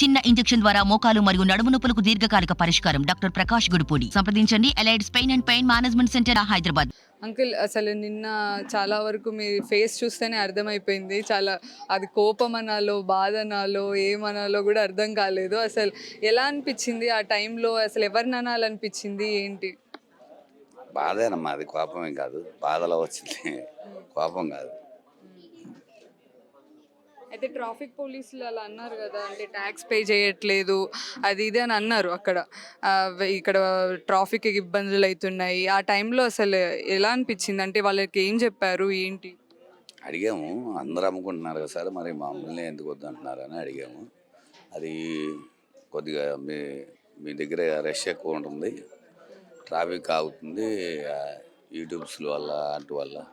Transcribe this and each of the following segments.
చిన్న ఇంజెక్షన్ ద్వారా మోకాలు మరియు నడుము నొప్పులకు దీర్ఘకాలిక పరిష్కారం. డాక్టర్ ప్రకాష్ గుడిపూడి. సంప్రదించండి. Allied's pain and pain management centre Hyderabad. Uncle అసలు నిన్న చాలా వరకు మీ ఫేస్ చూస్తేనే అర్థమైపోయింది. చాలా అది కోపం అనాలో బాధ అనాలో ఏమనాలో కూడా అర్థం కాలేదు. అసలు ఎలా అనిపించింది? ఆ టైంలో అసలు ఎవరిని అనాలనిపించింది ఏంటి? బాధేనమ్మా అది కోపమే కాదు. బాధలో వచ్చింది. కోపం కాదు. అయితే ట్రాఫిక్ పోలీసులు అలా అన్నారు కదా అంటే ట్యాక్స్ పే చేయట్లేదు అది ఇది అని అన్నారు అక్కడ. ఆ, ఇక్కడ ట్రాఫిక్ ఇబ్బందులు అవుతున్నాయి ఆ టైంలో అసలు ఎలా అనిపించింది? అంటే వాళ్ళకి ఏం చెప్పారు? ఏంటి? అడిగాము. అందరూ అమ్ముకుంటున్నారు కదా సార్ మరి మమ్మల్ని ఎందుకు వద్దంటున్నారని అడిగాము. అది కొద్దిగా మీ మీ దగ్గర రష్ ఎక్కువ ఉంటుంది. ట్రాఫిక్ ఆగుతుంది. ఆ, వల్ల అటు వల్ల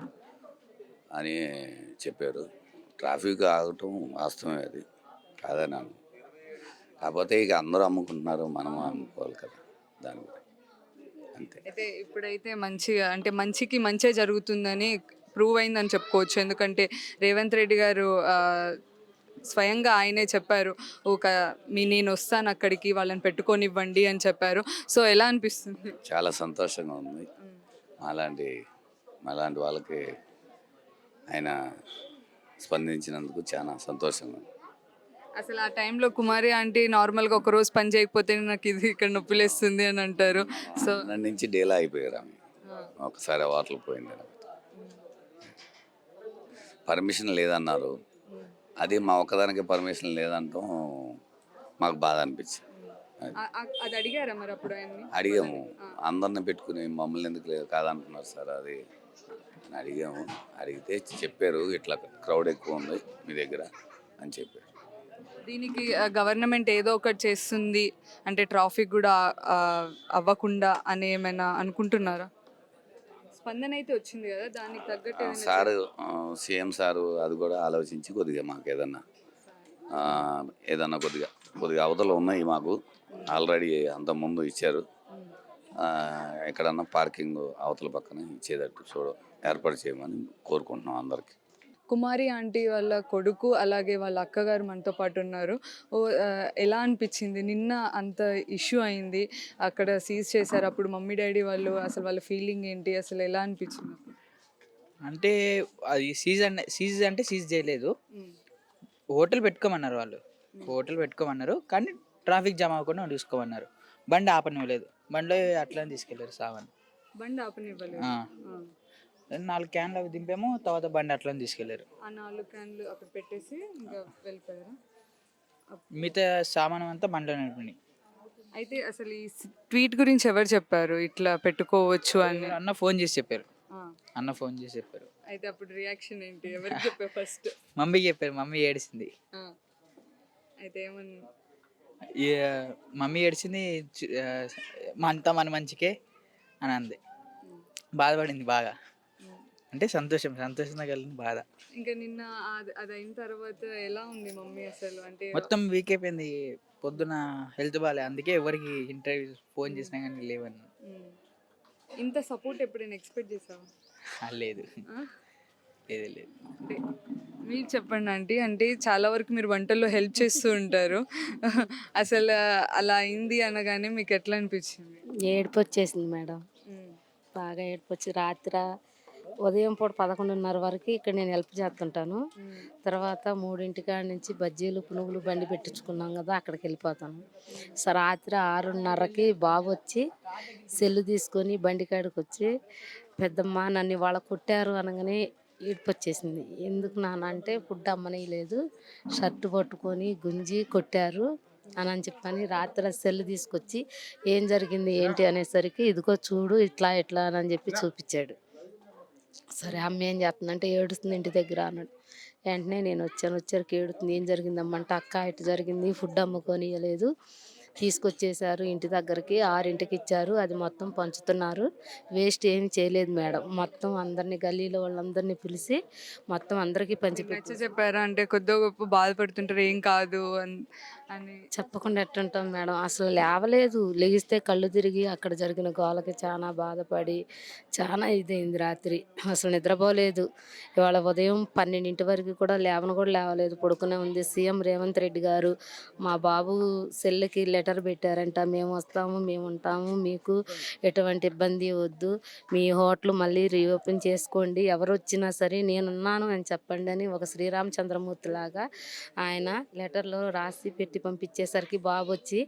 అని చెప్పారు. ట్రాఫిక్ ఆగటం వాస్తవమే అది. కాదని అను కాకపోతే ఇక అందరూ అమ్ముకుంటున్నారు మనం అమ్ముకోవాలి కదా దాని అంతే. అయితే ఇప్పుడైతే మంచిగా అంటే మంచికి మంచే జరుగుతుందని ప్రూవ్ అయిందని చెప్పుకోవచ్చు. ఎందుకంటే రేవంత్ రెడ్డి గారు స్వయంగా ఆయనే చెప్పారు ఒక మీ నేను వస్తాను అక్కడికి వాళ్ళని పెట్టుకొనివ్వండి అని చెప్పారు. సో ఎలా అనిపిస్తుంది? చాలా సంతోషంగా ఉంది. అలాంటి అలాంటి వాళ్ళకి ఆయన స్పందించినందుకు చాలా సంతోషంగా అసలు ఆ టైంలో కుమారి ఆంటీ నార్మల్గా ఒక రోజు పని చేయకపోతే నాకు ఇది ఇక్కడ నొప్పిలేస్తుంది అని అంటారు. సో దాని నుంచి డేలా అయిపోయారు ఆమె. ఒకసారి వాటలు పోయింది పర్మిషన్ లేదన్నారు. అది మా ఒక్కదానికి పర్మిషన్ లేదంటాం మాకు బాధ అనిపించింది. అది. అడిగారా మరి అప్పుడు అడిగాము. అందరిని పెట్టుకుని మమ్మల్ని ఎందుకు లేదు కాదంటున్నారు సార్ అది అడిగాము. అడిగితే చెప్పారు ఇట్లా క్రౌడ్ ఎక్కువ ఉంది మీ దగ్గర అని చెప్పారు. దీనికి గవర్నమెంట్ ఏదో ఒకటి చేస్తుంది అంటే ట్రాఫిక్ కూడా అవ్వకుండా అని ఏమైనా అనుకుంటున్నారా? స్పందన అయితే వచ్చింది కదా దానికి తగ్గట్టు సారు సీఎం సారు అది కూడా ఆలోచించి కొద్దిగా మాకు ఏదన్నా ఏదన్నా కొద్దిగా కొద్దిగా అవతల ఉన్నాయి మాకు. ఆల్రెడీ అంతకుముందు ఇచ్చారు. ఎక్కడన్నా పార్కింగ్ అవతల పక్కన ఇచ్చేటట్టు చూడ ఏర్పాటు చేయమని కోరుకుంటున్నాం అందరికి. కుమారి ఆంటీ వాళ్ళ కొడుకు అలాగే వాళ్ళ అక్కగారు మనతో పాటు ఉన్నారు. ఎలా అనిపించింది? నిన్న అంత ఇష్యూ అయింది. అక్కడ సీజ్ చేశారు. అప్పుడు మమ్మీ డాడీ వాళ్ళు అసలు వాళ్ళ ఫీలింగ్ ఏంటి? అసలు ఎలా అనిపించింది అంటే అది సీజ్ అంటే సీజ్ అంటే సీజ్ చేయలేదు. హోటల్ పెట్టుకోమన్నారు వాళ్ళు. హోటల్ పెట్టుకోమన్నారు. కానీ ట్రాఫిక్ జామ్ అవ్వకుండా చూసుకోమన్నారు బండి ఆపనివ్వలేదు. బండిలో అట్లా తీసుకెళ్ళారు సావన్ బండి ఆపనివ్వలేదు. నాలుగు క్యాన్లు అవి దింపాము తర్వాత బండి అట్లా తీసుకెళ్ళారు. ఆ నాలుగు క్యాన్లు అక్కడ పెట్టేసి ఇంకా వెళ్ళిపోయారు. మిగతా సామానం అంతా బండిలో నడిపినాయి అయితే అసలు ఈ ట్వీట్ గురించి ఎవరు చెప్పారు? ఇట్లా పెట్టుకోవచ్చు అని. అన్న ఫోన్ చేసి చెప్పారు. అన్న ఫోన్ చేసి చెప్పారు. అయితే అప్పుడు రియాక్షన్ ఏంటి? ఎవరికి చెప్పారు ఫస్ట్ మమ్మీకి చెప్పారు మమ్మీ ఏడిసింది. అయితే ఏమని ఈ, మమ్మీ ఏడిచింది మా అంతా మన మంచికే అని అంది. బాధపడింది బాగా. అంటే సంతోషం సంతోషంగా కలిగింది బాధ. ఇంకా నిన్న అది అయిన తర్వాత ఎలా ఉంది మమ్మీ అసలు? అంటే మొత్తం వీక్ అయిపోయింది. పొద్దున హెల్త్ బాగాలే అందుకే ఎవరికి ఇంటర్వ్యూ ఫోన్ చేసినా కానీ లేవని. ఇంత సపోర్ట్ ఎప్పుడైనా ఎక్స్పెక్ట్ చేసావా? లేదు? లేదు లేదు. అంటే మీరు చెప్పండి ఆంటీ. అంటే చాలా వరకు మీరు వంటల్లో హెల్ప్ చేస్తూ ఉంటారు. అసలు అలా అయింది అనగానే మీకు ఎట్లా అనిపించింది? ఏడుపు వచ్చేసింది మేడం. బాగా ఏడుపు వచ్చి రాత్రి ఉదయం పూట పదకొండున్నర వరకు ఇక్కడ నేను హెల్ప్ చేస్తుంటాను. తర్వాత మూడింటి కాడ నుంచి బజ్జీలు పునుగులు బండి పెట్టించుకున్నాం కదా అక్కడికి వెళ్ళిపోతాను. సో రాత్రి ఆరున్నరకి బాబు వచ్చి సెల్లు తీసుకొని బండి కాడికి వచ్చి పెద్దమ్మ నన్ను వాళ్ళ కొట్టారు అనగానే ఏడుపు వచ్చేసింది ఎందుకు నాన్న అంటే ఫుడ్ అమ్మనేయలేదు షర్ట్ పట్టుకొని గుంజి కొట్టారు అని అని చెప్పని రాత్రి సెల్ తీసుకొచ్చి ఏం జరిగింది ఏంటి అనేసరికి ఇదిగో చూడు ఇట్లా ఇట్లా అని చెప్పి చూపించాడు. సరే అమ్మ ఏం చేస్తుందంటే ఏడుస్తుంది ఇంటి దగ్గర అన్నాడు. వెంటనే నేను వచ్చాను వచ్చరికి ఏడుతుంది ఏం జరిగిందమ్మ అంటే అక్క ఇటు జరిగింది ఫుడ్ అమ్ముకొని ఇవ్వలేదు తీసుకొచ్చేసారు. ఇంటి దగ్గరికి ఆరింటికి ఇచ్చారు. అది మొత్తం పంచుతున్నారు. వేస్ట్ ఏమి చేయలేదు మేడం. మొత్తం అందరినీ గల్లీలో వాళ్ళందరినీ పిలిచి మొత్తం అందరికీ పంచి నచ్చ అంటే కొద్దిగా గొప్ప బాధపడుతుంటారు. ఏం కాదు అని. చెప్పకుండా ఎట్టుంటాం మేడం? అసలు లేవలేదు. లేగిస్తే కళ్ళు తిరిగి అక్కడ జరిగిన గోలకి చాలా బాధపడి చాలా ఇదైంది రాత్రి. అసలు నిద్రపోలేదు. ఇవాళ ఉదయం పన్నెండింటి వరకు కూడా లేవను కూడా లేవలేదు. పడుకునే ఉంది సీఎం రేవంత్ రెడ్డి గారు. మా బాబు సెల్లుకి లెటర్ పెట్టారంట. మేము వస్తాము మేము ఉంటాము. మీకు ఎటువంటి ఇబ్బంది వద్దు. మీ హోటల్ మళ్ళీ రీఓపెన్ చేసుకోండి. ఎవరు వచ్చినా సరే నేనున్నాను అని చెప్పండి అని ఒక శ్రీరామచంద్రమూర్తి లాగా ఆయన లెటర్లో రాసి పెట్టి పంపించేసరికి బాబు వచ్చి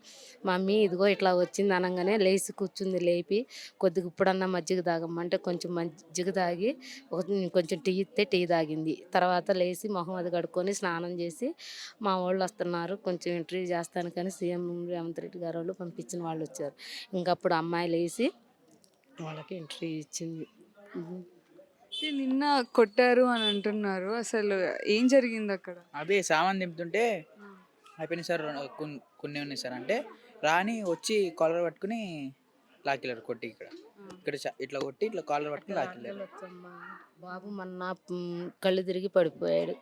మమ్మీ ఇదిగో ఇట్లా వచ్చింది అనగానే లేచి కూర్చుంది లేపి కొద్దిగా ఇప్పుడన్నా మజ్జిగ తాగమ్మంటే కొంచెం మజ్జిగ తాగి ఒక కొంచెం టీ ఇస్తే టీ తాగింది. తర్వాత లేచి మొహం అది కడుక్కొని స్నానం చేసి మా వాళ్ళు వస్తున్నారు కొంచెం ఇంటర్వ్యూ చేస్తాను కానీ సీఎం రేవంత్ రెడ్డి గారు వాళ్ళు పంపించిన వాళ్ళు వచ్చారు. ఇంకప్పుడు అమ్మాయి లేచి వాళ్ళకి ఇంటర్వ్యూ ఇచ్చింది. నిన్న కొట్టారు అని అంటున్నారు. అసలు ఏం జరిగింది అక్కడ అదే సామాన్ దింపుతుంటే అయిపోయినాయి సార్ కొన్ని కొన్ని ఉన్నాయి సార్. అంటే రాని వచ్చి కాలర్ పట్టుకుని లాకెళ్ళారు కొట్టి ఇక్కడ. ఇక్కడ ఇట్లా కొట్టి ఇట్లా కాలర్ పట్టుకుని లాకెళ్ళారు. బాబు మొన్న కళ్ళు తిరిగి పడిపోయాడు.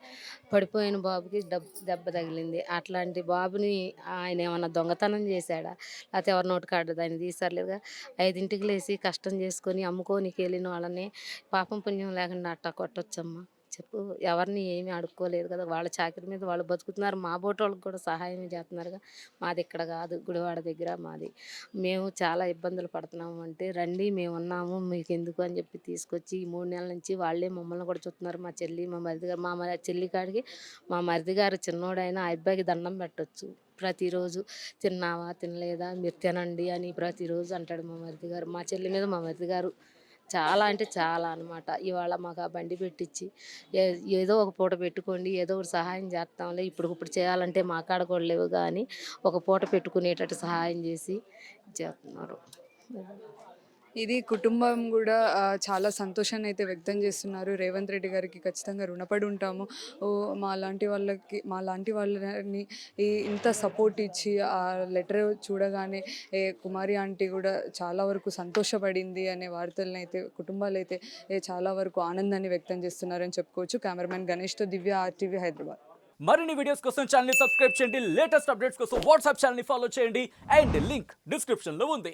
పడిపోయిన బాబుకి దెబ్బ దెబ్బ తగిలింది. అట్లాంటి బాబుని ఆయన ఏమన్నా దొంగతనం చేశాడా? లేకపోతే ఎవరి నోటి కాడు దాన్ని తీసర్లేదుగా? ఐదింటికి లేచి కష్టం చేసుకొని అమ్ముకోనికి వెళ్ళిన వాళ్ళని పాపం పుణ్యం లేకుండా అట్టా కొట్టొచ్చమ్మా. చెప్పు ఎవరిని ఏమీ అడుక్కోలేదు కదా వాళ్ళ చాకరి మీద వాళ్ళు బతుకుతున్నారు. మా బోటోళ్ళకి కూడా సహాయం చేస్తున్నారుగా. మాది ఇక్కడ కాదు గుడివాడ దగ్గర మాది. మేము చాలా ఇబ్బందులు పడుతున్నాము అంటే రండి మేము ఉన్నాము మీకు ఎందుకు అని చెప్పి తీసుకొచ్చి ఈ మూడు నెలల నుంచి వాళ్ళే మమ్మల్ని కూడా చూస్తున్నారు. మా చెల్లి మా మరిది గారు మా చెల్లి కాడికి మా మరిది గారు చిన్నోడైనా ఆ అబ్బాయికి దండం పెట్టొచ్చు. ప్రతిరోజు తిన్నావా తినలేదా మీరు తినండి అని ప్రతిరోజు అంటాడు మా మరిది గారు. మా చెల్లి మీద మా మరిది గారు చాలా అంటే చాలా అనమాట ఇవాళ మాకు ఆ బండి పెట్టించి ఏ- ఏదో ఒక పూట పెట్టుకోండి ఏదో ఒకటి సహాయం చేస్తాంలే ఇప్పుడు ఇప్పుడు చేయాలంటే మా కాడ కూడా లేవు కానీ ఒక పూట పెట్టుకునేటట్టు సహాయం చేసి చేస్తున్నారు ఇది కుటుంబం కూడా చాలా సంతోషాన్ని అయితే వ్యక్తం చేస్తున్నారు. రేవంత్ రెడ్డి గారికి ఖచ్చితంగా రుణపడి ఉంటాము. ఓ మా లాంటి వాళ్ళకి మా లాంటి వాళ్ళని ఈ ఇంత సపోర్ట్ ఇచ్చి ఆ లెటర్ చూడగానే ఏ కుమారి ఆంటీ కూడా చాలా వరకు సంతోషపడింది అనే వార్తలను అయితే కుటుంబాలు అయితే ఏ చాలా వరకు ఆనందాన్ని వ్యక్తం చేస్తున్నారని చెప్పుకోవచ్చు. కెమెరామెన్ గణేష్తో దివ్య ఆర్టీవీ హైదరాబాద్. మరిన్ని వీడియోస్ కోసం ఛానల్ సబ్స్క్రైబ్ చేయండి. లేటెస్ట్ అప్డేట్స్ కోసం వాట్సాప్ ఛానల్ని ఫాలో చేయండి. అండ్ లింక్ డిస్క్రిప్షన్లో ఉంది.